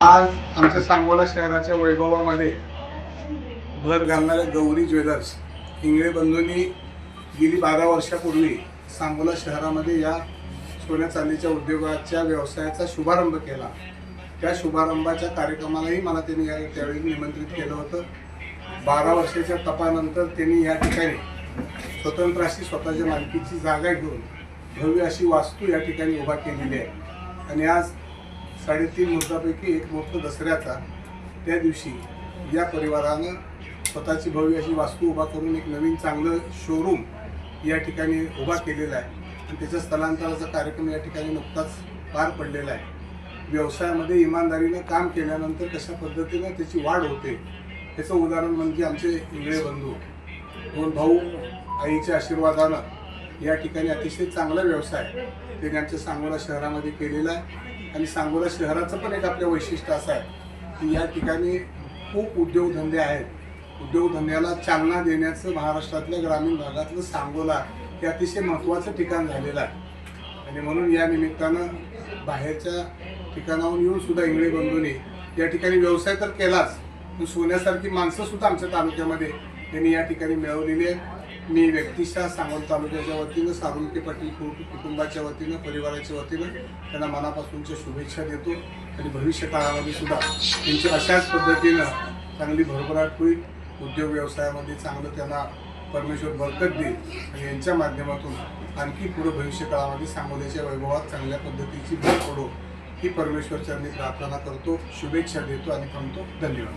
आज आमच्या सांगोला शहराच्या वैभवामध्ये भर घालणाऱ्या गौरी ज्वेलर्स इंगळे बंधूंनी गेली बारा वर्षापूर्वी सांगोला शहरामध्ये या सोन्या चांदीच्या उद्योगाच्या व्यवसायाचा शुभारंभ केला. त्या शुभारंभाच्या कार्यक्रमालाही मला त्यांनी या त्यावेळी निमंत्रित केलं होतं. बारा वर्षाच्या तपानंतर त्यांनी या ठिकाणी स्वतंत्र अशी स्वतःच्या मालकीची जागा घेऊन भव्य अशी वास्तू या ठिकाणी उभा केलेली आहे. आणि आज साडेतीन मुहूर्तापैकी एक मुहूर्त दसऱ्याचा त्या दिवशी या परिवारानं स्वतःची भव्य अशी वास्तू उभा करून एक नवीन चांगलं शोरूम या ठिकाणी उभा केलेला आहे. आणि त्याच्या स्थलांतराचा कार्यक्रम या ठिकाणी नुकताच पार पडलेला आहे. व्यवसायामध्ये इमानदारीनं काम केल्यानंतर कशा पद्धतीनं त्याची वाढ होते त्याचं उदाहरण म्हणजे आमचे इंगळे बंधू. दोन भाऊ आईच्या आशीर्वादानं या ठिकाणी अतिशय चांगला व्यवसाय त्यांनी आमच्या सांगोला शहरामध्ये केलेला आहे. आणि सांगोला शहराचं पण एक आपलं वैशिष्ट्य असं आहे की या ठिकाणी खूप उद्योगधंदे आहेत. उद्योगधंद्याला चालना देण्याचं महाराष्ट्रातल्या ग्रामीण भागातलं सांगोला हे अतिशय महत्त्वाचं ठिकाण झालेलं आहे. आणि म्हणून या निमित्तानं बाहेरच्या ठिकाणाहून येऊन सुद्धा इंगळे बंधूंनी या ठिकाणी व्यवसाय तर केलाच पण सोन्यासारखी माणसंसुद्धा आमच्या तालुक्यामध्ये त्यांनी या ठिकाणी मिळवलेली आहे मी व्यक्तिशः सांगोल तालुक्याच्या वतीनं सारुंके पाटील कुटुंबाच्या वतीनं परिवाराच्या वतीनं त्यांना मनापासूनच्या शुभेच्छा देतो आणि भविष्य काळामध्ये सुद्धा त्यांची अशाच पद्धतीनं चांगली भरभराट होईल. उद्योग व्यवसायामध्ये चांगलं त्यांना परमेश्वर बरकत देईल आणि यांच्या माध्यमातून आणखी पुढे भविष्य काळामध्ये सांगोल्याच्या वैभवात चांगल्या पद्धतीची भर पडो ही परमेश्वर प्रार्थना करतो. शुभेच्छा देतो आणि थांबतो. धन्यवाद.